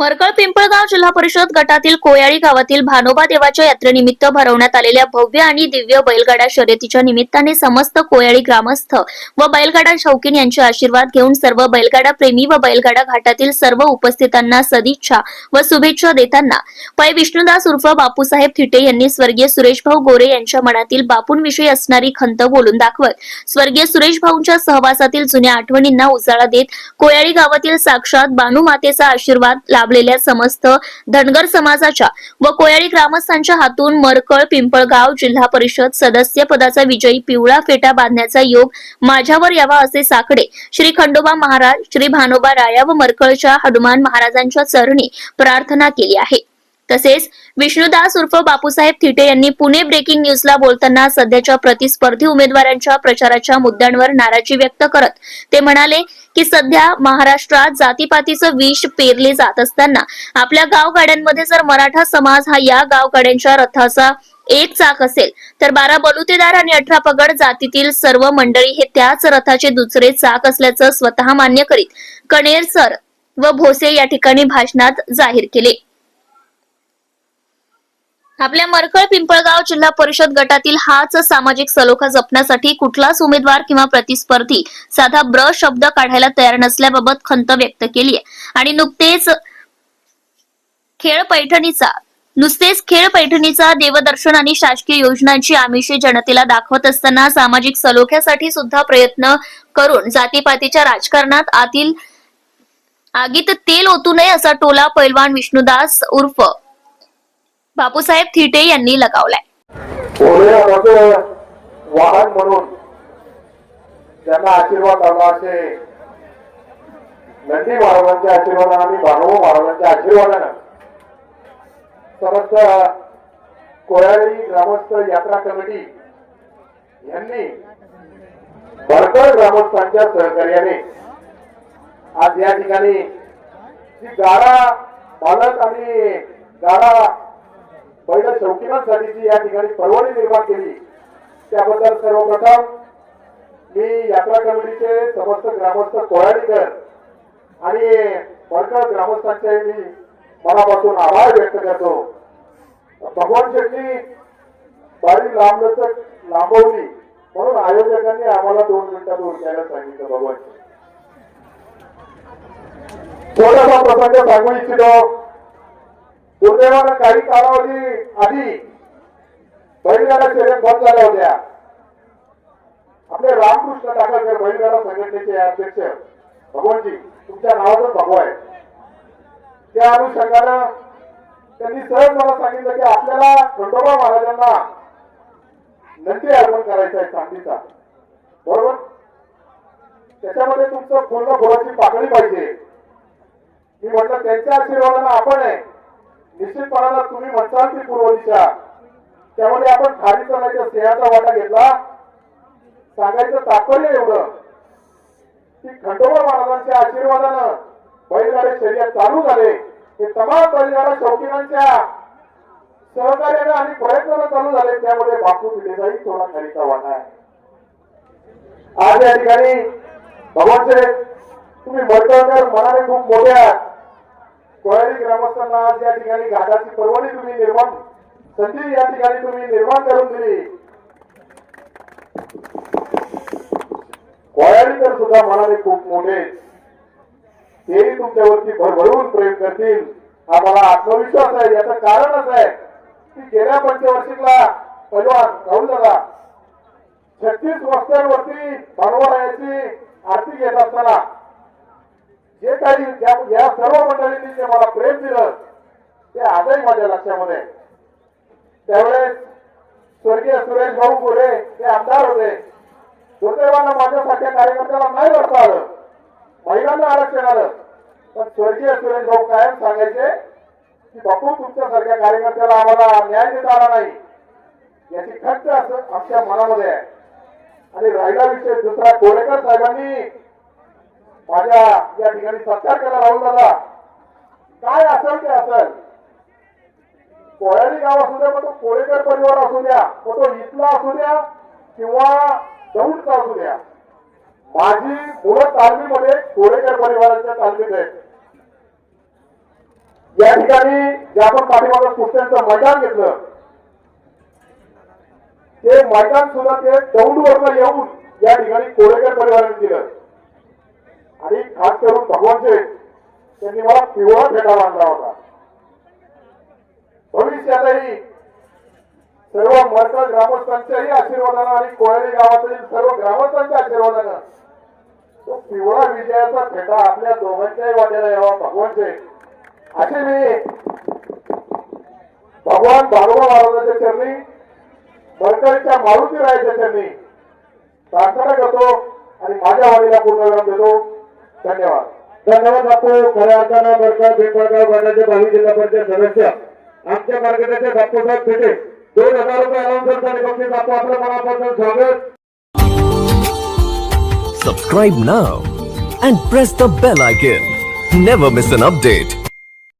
मरकळ पिंपळगाव जिल्हा परिषद गटातील कोयाळी गावातील भानोबा देवाच्या यात्रेनिमित्त भरवण्यात आलेल्या भव्य आणि दिव्य बैलगाडा शर्यतीच्या निमित्ताने समस्त कोयाळी ग्रामस्थ व बैलगाडा शौकीन यांचे आशीर्वाद घेऊन सर्व बैलगाडा प्रेमी व बैलगाडा घाटातील सर्व उपस्थितांना सदिच्छा व शुभेच्छा देताना पै. विष्णुदास उर्फ बापूसाहेब थिटे यांनी स्वर्गीय सुरेश भाऊ गोरे यांच्या मनातील बापूंविषयी असणारी खंत बोलून दाखवत स्वर्गीय सुरेश भाऊंच्या सहवासातील जुन्या आठवणींना उजाळा देत कोयाळी गावातील साक्षात बानू मातेचा आशीर्वाद लाभ लाभलेल्या समस्त धनगर समाजाच्या व कोयाळी ग्रामस्थांच्या हातून मरकळ पिंपळगाव जिल्हा परिषद सदस्य पदाचा विजयी पिवळा फेटा बांधण्याचा योग माझ्यावर यावा असे साकडे श्री खंडोबा महाराज श्री भानोबा राया व मरकळच्या हनुमान महाराजांच्या चरणी प्रार्थना केली आहे. तसेच विष्णुदास उर्फ बापूसाहेब थिटे यांनी पुणे ब्रेकिंग न्यूजला बोलताना सध्याच्या प्रतिस्पर्धी उमेदवारांच्या प्रचाराच्या मुद्द्यांवर नाराजी व्यक्त करत ते म्हणाले की सध्या महाराष्ट्रात जातीपातीचं विष पेरले जात असताना आपल्या गावगाड्यांमध्ये जर मराठा समाज हा या गावगाड्यांच्या रथाचा एक चाक असेल तर बारा बलुतेदार आणि अठरा पगड जातीतील सर्व मंडळी हे त्याच रथाचे दुसरे चाक असल्याचं स्वतः मान्य करीत कणेर सर व भोसे या ठिकाणी भाषणात जाहीर केले. आपल्या मरकळ पिंपळगाव जिल्हा परिषद गटातील हाच सामाजिक सलोखा जपण्यासाठी कुठलाच उमेदवार किंवा प्रतिस्पर्धी साधा ब्र शब्द काढायला तयार नसल्याबाबत खंत व्यक्त केली आहे. आणि नुकतेच खेळ पैठणीचा नुसतेच खेळ पैठणीचा देवदर्शन आणि शासकीय योजनांची आमिषे जनतेला दाखवत असताना सामाजिक सलोख्यासाठी सुद्धा प्रयत्न करून जातीपातीच्या राजकारणात आतील आगीत तेल ओतू नये असा टोला पैलवान विष्णुदास उर्फ बापूसाहेब थिटे यांनी लगावलाय. वाहन म्हणून त्यांना आशीर्वाद आला असे. नंदी महाराजांच्या आशीर्वादानं आणि भानव महाराजांच्या आशीर्वादानं समस्त कोयाळी ग्रामस्थ यात्रा कमिटी यांनी भरकर ग्रामस्थांच्या सहकार्याने आज या ठिकाणी जी गाडा मालक आणि गाडा पहिल्या शौकीनांसाठी जी या ठिकाणी परवडी निर्माण केली. त्याबद्दल सर्वप्रथम मी यात्रा कमिटीचे समस्त ग्रामस्थ कोराडीकर आणि वर्कर ग्रामस्थांचे मी मनापासून आभार व्यक्त करतो. भगवान शेट्टी बारी लांबलचक लांबवली म्हणून आयोजकांनी आम्हाला दोन मिनिटात उरकायला सांगितलं भगवान थोडासा प्रसंग सांगू इच्छितो. दुर्दैवानं काही कालावधी आधी बहिणाला शर्यत बंद झाल्या होत्या आपले रामकृष्ण टाकळकर बहिणीला संघटनेचे अध्यक्ष भगवानजी तुमच्या नावातच भगवा आहे. त्या अनुषंगानं त्यांनी सहज मला सांगितलं की आपल्याला खंडोबा महाराजांना नंदी अर्पण करायचा आहे चांदीचा. बरोबर? त्याच्यामध्ये तुमचं पूर्ण फुलाची पाकळी पाहिजे. मी म्हटलं त्यांच्या आशीर्वादानं आपण आहे. निश्चितपणाला तुम्ही म्हणताल की पूर्व दिशा त्यामध्ये आपण खालीचा नाही तर स्नेहाचा वाटा घेतला. सांगायचं तात्पर्य एवढं की खंडोबा महाराजांच्या आशीर्वादानं बैलगाडे शर्यत चालू झाले. हे तमाम बैलगाडा शौकीनांच्या सहकार्यानं आणि प्रयत्नानं चालू झाले. त्यामध्ये बापू पिढेचाही थोडा खालीचा वाटा आहे. आज या ठिकाणी भगवान तुम्ही मर्तकर मनाने खूप मोठ्या आहात. ग्रामस्थांना आज या ठिकाणी घाटाची परवडी तुम्ही निर्माण संधी या ठिकाणी तुम्ही निर्माण करून दिली. कोळारीकर सुद्धा मनाने खूप मोठे तेही तुमच्यावरती भरभरून प्रेम करतील. हा मला आत्मविश्वास आहे याचं कारणच आहे की गेल्या पंचवर्षिकला पैलवान राहुल दादा छत्तीस वस्त्यांवरती भानवरायाची आर्थिक येत असताना जे काही या- सर्व मंडळींनी जे मला प्रेम दिलं ते आजही माझ्या लक्षामध्ये त्यावेळेस स्वर्गीय सुरेश भाऊ गोरे ते आमदार होते. दुर्दैवानं माझ्यासारख्या कार्यकर्त्याला नाही लढता आलं. महिलांना आरक्षण आलं. पण स्वर्गीय सुरेश भाऊ कायम सांगायचे की बापू तुमच्यासारख्या कार्यकर्त्याला आम्हाला न्याय देता आला नाही. याची खंत असं आमच्या मनामध्ये आहे. आणि राहिला विषय दुसरा. कोरेकर साहेबांनी माझ्या या ठिकाणी सत्कार केला राहुल दादा. काय असेल ते असेल. कोळ्याली गाव असू द्या मग तो कोळेकर परिवार असू द्या मग तो इथला असू द्या किंवा दौडचा असू द्या. माझी मुलं तालमीमध्ये कोळेकर परिवाराच्या तालमीत आहेत. या ठिकाणी जे आपण पाठीमागं कुस्त्यांचं मैदान घेतलं ते मैदान सुद्धा ते दौंडवरनं येऊन या ठिकाणी कोळेकर परिवाराने दिलं. आणि खास करून भगवान त्यांनी मला पिवळा फेटा बांधला होता. भविष्यातही सर्व मरकळ ग्रामस्थांच्याही आशीर्वादानं आणि कोळेरी गावातील सर्व ग्रामस्थांच्या आशीर्वादानं तो पिवळा विजयाचा फेटा आपल्या दोघांच्याही वाट्याला यावा भगवान असे मी भगवान भागवा महाराजांच्या चरणी मरकळीच्या मारुती रायाच्या चरणी प्रार्थना करतो आणि माझ्या वाडीला पूर्णविराम देतो. धन्यवाद. धन्यवाद बापू. खऱ्या अर्थानं बरकर पिंपळगाव गटाचे भावी जिल्हा परिषद सदस्य. आमच्या मार्केटाचे बापूसाहेब पेटे. दोन हजार रुपये अनाउन्सर आणि बक्षीस बापू आपलं मनापासून स्वागत. Subscribe now and press the bell icon. Never miss an update.